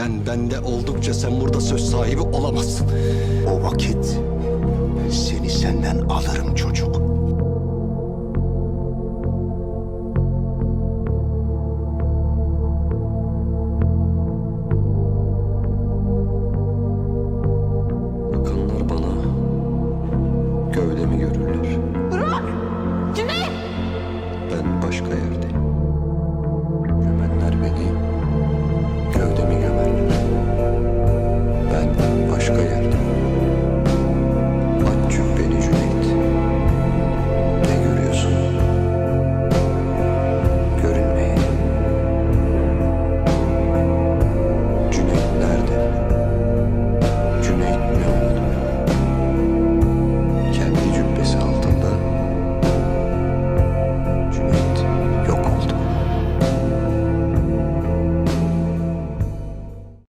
Ben bende oldukça sen burada söz sahibi olamazsın. O vakit seni senden alırım çocuk. Bakanlar bana gövdemi görürler. Burak! Cüneyt! Ben başka yerde.